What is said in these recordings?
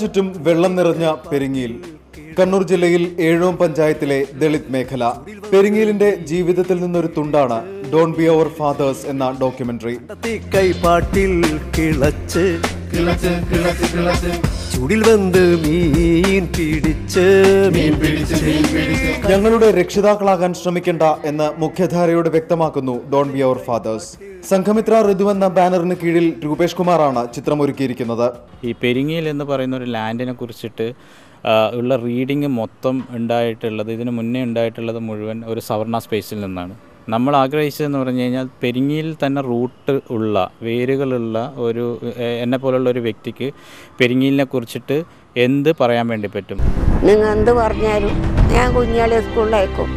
ചുറ്റും വെള്ളം നിറഞ്ഞ പെരിങ്ങിയിൽ കണ്ണൂർ ജില്ലയിൽ ഏഴോം പഞ്ചായത്തിലെ ദളിത് മേഖല. പെരിങ്ങിലിന്റെ ജീവിതത്തിൽ നിന്നൊരു തുണ്ടാണ് ഡോൺ ബി അവർ ഫാദേഴ്സ് എന്ന ഡോക്യുമെന്ററി. കൈപ്പാട്ടിൽ കിളച്ച് കിളച്ച് കിളച്ച് കിളച്ച്. ചുടിൽ വന്ന് മീൻ പിടിച്ച് മീൻ പിടിച്ച് മീൻ പിടിച്ച്. ഞങ്ങളുടെ രക്ഷിതാക്കളാകാൻ ശ്രമിക്കേണ്ട എന്ന് മുഖ്യധാരയോട് വ്യക്തമാക്കുന്നു don't be our fathers Sanghamitra Ritu എന്ന ബാനറിന് കീഴിൽ രൂപേഷ് കുമാറാണ് ചിത്രം ഒരുക്കിയിരിക്കുന്നത് ഈ പെരിങ്ങയിൽ എന്ന് പറയുന്ന ഒരു ലാൻഡിനെ കുറിച്ചിട്ട് ഉള്ള റീഡിങ് മൊത്തം ഉണ്ടായിട്ടുള്ളത് ഇതിന് മുന്നേ ഉണ്ടായിട്ടുള്ളത് മുഴുവൻ ഒരു സവർണ സ്പേസിൽ നിന്നാണ്. നമ്മൾ ആഗ്രഹിച്ചതെന്ന് പറഞ്ഞു കഴിഞ്ഞാൽ പെരിങ്ങിയിൽ തന്നെ റൂട്ട് ഉള്ള വേരുകളുള്ള ഒരു എന്നെ പോലുള്ള ഒരു വ്യക്തിക്ക് പെരിങ്ങിലിനെ കുറിച്ചിട്ട് എന്ത് പറയാൻ വേണ്ടി പറ്റും? നിങ്ങൾ എന്ത് പറഞ്ഞാലും ഞാൻ കുഞ്ഞാളെ സ്കൂളിൽ അയക്കും.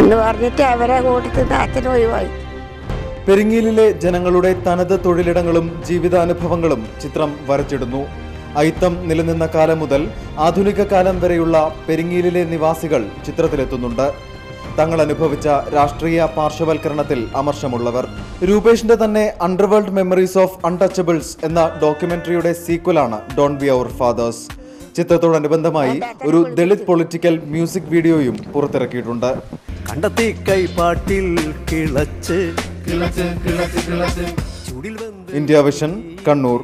എന്ന് പറഞ്ഞിട്ട് അവരെ കൂട്ടത്തിൽ അച്ഛൻ ഒഴിവായി. പെരിങ്ങീലിലെ ജനങ്ങളുടെ തനത് തൊഴിലിടങ്ങളും ജീവിതാനുഭവങ്ങളും ചിത്രം വരച്ചിടുന്നു. അയിത്തം നിലനിന്ന കാലം മുതൽ ആധുനിക കാലം വരെയുള്ള പെരിങ്ങീലിലെ നിവാസികൾ ചിത്രത്തിലെത്തുന്നുണ്ട്. തങ്ങൾ അനുഭവിച്ച രാഷ്ട്രീയ പാർശ്വവൽക്കരണത്തിൽ അമർഷമുള്ളവർ. രൂപേഷിന്റെ തന്നെ അണ്ടർവേൾഡ് മെമ്മറീസ് ഓഫ് അൺടച്ചബിൾസ് എന്ന ഡോക്യുമെന്ററിയുടെ സീക്വലാണ് ഡോൺ ബി അവർ ഫാദേഴ്സ്. ചിത്രത്തോടനുബന്ധമായി ഒരു ദളിത് പൊളിറ്റിക്കൽ മ്യൂസിക് വീഡിയോയും പുറത്തിറക്കിയിട്ടുണ്ട്. കണ്ടെത്തി കൈപ്പാട്ടിൽ കിളച്ച് ഇന്ത്യ വിഷൻ കണ്ണൂർ.